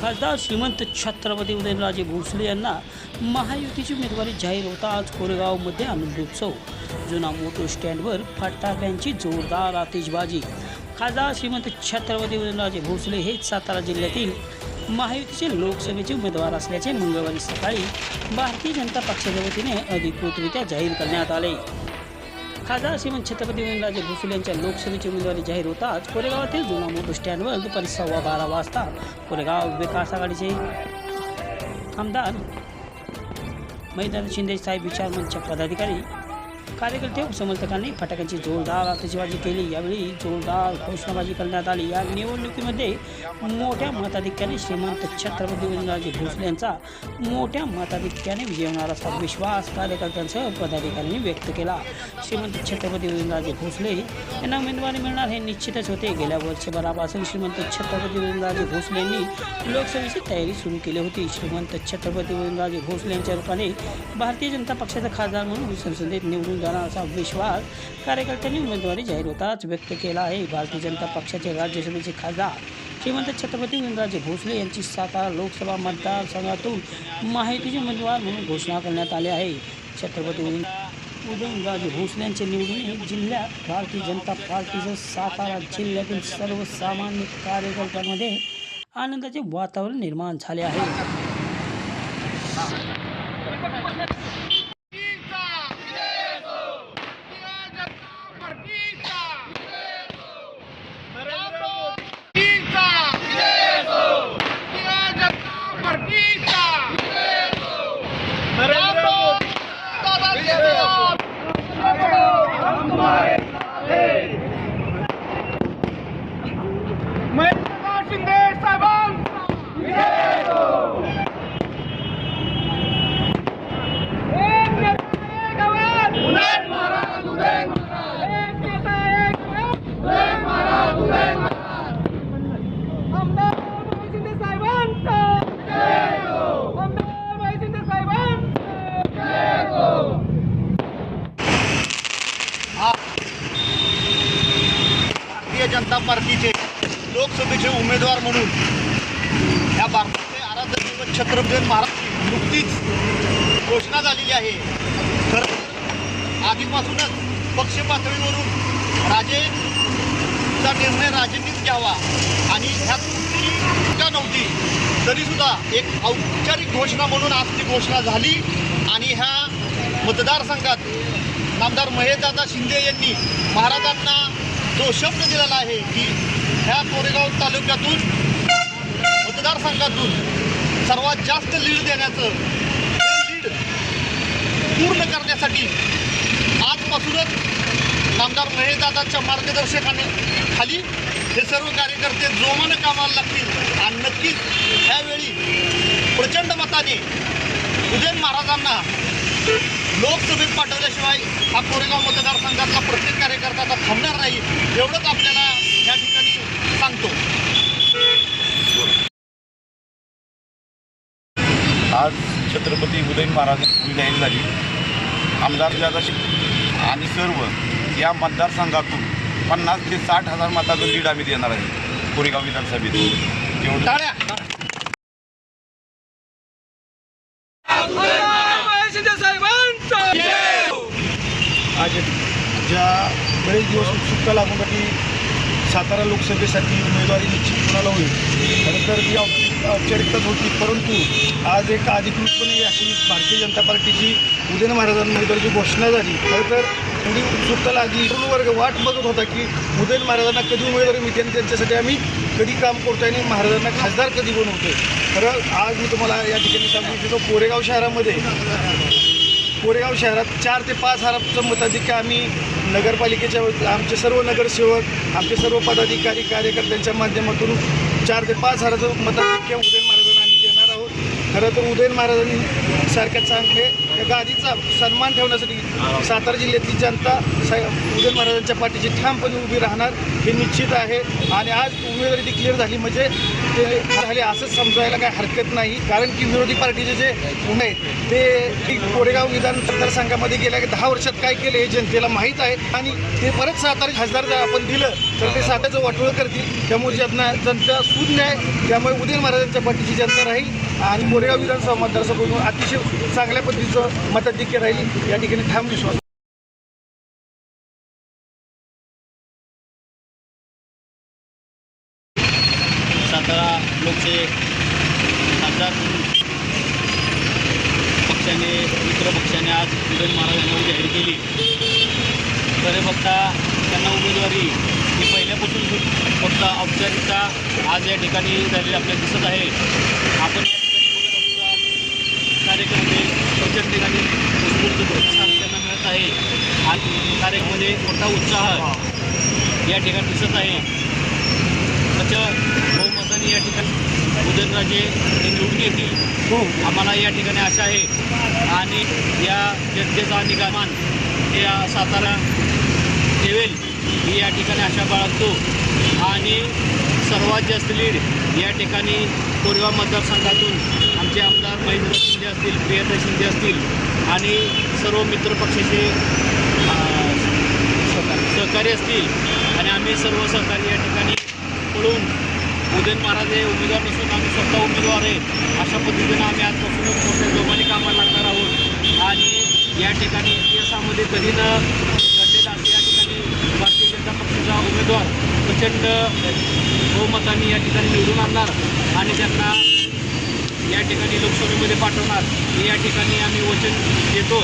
खासदार श्रीमंत छत्रपती उदयनराजे भोसले यांना महायुतीची उमेदवारी जाहीर होता आज कोरेगावमध्ये आनंदोत्सव जुना मोटो स्टँडवर फटाक्यांची जोरदार आतिषबाजी. खासदार श्रीमंत छत्रपती उदयनराजे भोसले हेच सातारा जिल्ह्यातील महायुतीचे लोकसभेचे उमेदवार असल्याचे मंगळवारी सकाळी भारतीय जनता पक्षाच्या वतीने अधिकृतरित्या जाहीर करण्यात आले. खासदार श्रीमंत छत्रपती उदयनराजे भोसले यांच्या लोकसभेची उमेदवारी जाहीर होताच कोरेगावातील जुना मोटो स्टँडवर दुपारी सव्वा बारा वाजता कोरेगाव विकास आघाडीचे आमदार मैदान शिंदे साहेब विचार मंचच्या पदाधिकारी कार्यकर्ते व समर्थकांनी फटाक्यांची जोरदार आतषबाजी केली. यावेळी जोरदार घोषणाबाजी करण्यात आली. या निवडणुकीमध्ये मोठ्या मताधिक्याने श्रीमंत छत्रपती उदयनराजे भोसले यांचा मोठ्या मताधिक्याने विजय होणार असा विश्वास कार्यकर्त्यांसह पदाधिकाऱ्यांनी व्यक्त केला. श्रीमंत छत्रपती उदयनराजे भोसले यांना उमेदवारी मिळणार हे निश्चितच होते. गेल्या वर्षभरापासून श्रीमंत छत्रपती उदयनराजे भोसले यांनी लोकसभेची तयारी सुरू केली होती. श्रीमंत छत्रपती उदयनराजे भोसले यांच्या रूपाने भारतीय जनता पक्षाचा खासदार म्हणून संसदेत निवडून जाणार असा विश्वास. कार्यकर्त्यांनी उमेदवारी जाहीर होताच व्यक्त केला आहे. भारतीय जनता पक्षाचे राज्यसभेचे खासदार श्रीमंत छत्रपती उदयनराजे भोसले यांची सातारा लोकसभा मतदारसंघातून माहितीचे उमेदवार म्हणून घोषणा करण्यात आली आहे. छत्रपती उदयनराजे भोसले यांचे निवडून जिल्ह्यात भारतीय जनता पार्टीचं सातारा जिल्ह्यातील सर्वसामान्य कार्यकर्त्यांमध्ये आनंदाचे वातावरण निर्माण झाले आहे शिंदे साहेबांचा एक नेता एक आवाज उदयन महाराज उदयन महाराज एक नेता एक आवाज उदयन महाराज उदयन महाराज आमदार भाई शिंदे साहेबांचा जय हो आमदार भाई शिंदे साहेबांचा जय हो भारतीय जनता पार्टीचे लोकसभेचे उमेदवार म्हणून या भारताचे आराध्य दैवत छत्रपती महाराज नुकतीच घोषणा झालेली आहे. खरं तर आधीपासूनच पक्ष पातळीवरून राजेचा निर्णय राजेंनीच घ्यावा आणि ह्यात कुठलीही टीका नव्हती तरीसुद्धा एक औपचारिक घोषणा म्हणून आज ती घोषणा झाली आणि ह्या मतदारसंघात नामदार महेशदादा शिंदे यांनी महाराजांना जो शब्द दिलेला आहे की ह्या कोरेगाव तालुक्यातून मतदारसंघातून सर्वात जास्त लीड देण्याचं लीड पूर्ण करण्यासाठी आजपासूनच नामदार महेशदादांच्या मार्गदर्शकाने खाली हे सर्व कार्यकर्ते जोमानं कामाला लागतील. आणि नक्कीच ह्यावेळी प्रचंड मताने उदयन महाराजांना लोकसभेत पाठवल्याशिवाय हा कोरेगाव मतदारसंघातला प्रत्येक कार्यकर्ता आता थांबणार नाही एवढंच आपल्याला या ठिकाणी सांगतो. आज छत्रपती उदयन महाराज जाहीर झाली. आमदार जादा आणि सर्व या मतदारसंघातून पन्नास ते साठ हजार मताचं लीड आम्ही देणार आहे कोरेगाव विधानसभेत. एवढं भाजप ज्या बरेच दिवस उत्सुकता लागून की सातारा लोकसभेसाठी उमेदवारी निश्चित कोणाला होईल? खरं तर ती औपचारिकताच होती परंतु आज एक अधिकृतपणे अशी भारतीय जनता पार्टीची उदयन महाराजांबद्दलची घोषणा झाली. खरं तर थोडी उत्सुकता लागली. वर्ग वाट बघत होता की उदयन महाराजांना कधी उमेदवारी मिळते आणि त्यांच्यासाठी आम्ही कधी काम करतो आणि महाराजांना खासदार कधी बनवतो खरं आज मी तुम्हाला या ठिकाणी सांगू इच्छितो कोरेगाव शहरामध्ये कोरेगाव शहरात चार ते पाच हजाराचं मताधिक्य आम्ही नगरपालिकेच्या आमचे सर्व नगरसेवक आमचे सर्व पदाधिकारी कार्यकर्त्यांच्या माध्यमातून चार ते पाच हजाराचं मताधिक्य उदयन महाराजांना आम्ही देणार आहोत खरं तर उदयन महाराजांनी सारख्या चांगले या गादीचा सन्मान ठेवण्यासाठी सातारा जिल्ह्यातली जनता सा उदयन महाराजांच्या पाठीशी ठामपणे उभी राहणार हे निश्चित आहे. आणि आज उमेदवारी डिक्लेअर झाली म्हणजे ते झाले असंच समजायला काय हरकत नाही. कारण की विरोधी पार्टीचे जे गुन्हे आहेत ते कोरेगाव विधान मतदारसंघामध्ये गेल्या दहा वर्षात काय केलं हे जनतेला माहीत आहे. आणि ते परत सातारा खासदार जर आपण दिलं तर ते साताचं वाटोळ करतील. त्यामुळे ज्यांना जनता शून्य आहे त्यामुळे उदयन महाराजांच्या पाठीची जनता राहील. आणि कोरेगाव विधानसभा मतदारसंघातून अतिशय चांगल्या पद्धतीचं मताधिक्य राहील या ठिकाणी ठाम विश्वास. सातारा लोकचे खासदार पक्षाने मित्र पक्षाने आज सुरेश महाराज यांना जाहीर केली. खरे बघता त्यांना उमेदवारी ही पहिल्यापासून फक्त औपचारिकता आज या ठिकाणी झालेली आपल्याला दिसत आहे. आपण या असता कार्यक्रमामध्ये प्रत्येक ठिकाणी उत्स्फूर्त प्रतिसाद त्यांना मिळत आहे. आणि कार्यक्रमामध्ये मोठा उत्साह या ठिकाणी दिसत आहे. त्याच्या बहुमताने या ठिकाणी उदयनराजे हे निवडून येतील. हो आम्हाला या ठिकाणी आशा आहे. आणि या जनतेचा निगामान हे या सातारा ठेवेल. मी या ठिकाणी आशा बाळगतो. आणि सर्वात जास्त लीड या ठिकाणी कोरेगाव मतदारसंघातून आमचे आमदार महेंद्र शिंदे असतील प्रियता शिंदे असतील आणि सर्व मित्रपक्षाचे सहकारी असतील. आणि आम्ही सर्व सहकारी या ठिकाणी पळून उदयन महाराज हे उमेदवार नसून आम्ही स्वतः उमेदवार आहे. अशा पद्धतीनं आम्ही आजपासूनच मोठ्या जोमाने कामाला लागणार आहोत. आणि या ठिकाणी इतिहासामध्ये कधी न घडलेला असं या ठिकाणी भारतीय जनता पक्षाचा उमेदवार प्रचंड बहुमताने या ठिकाणी निवडून आणणार आणि त्यांना या ठिकाणी लोकसभेमध्ये पाठवणार. हे या ठिकाणी आम्ही वचन देतो.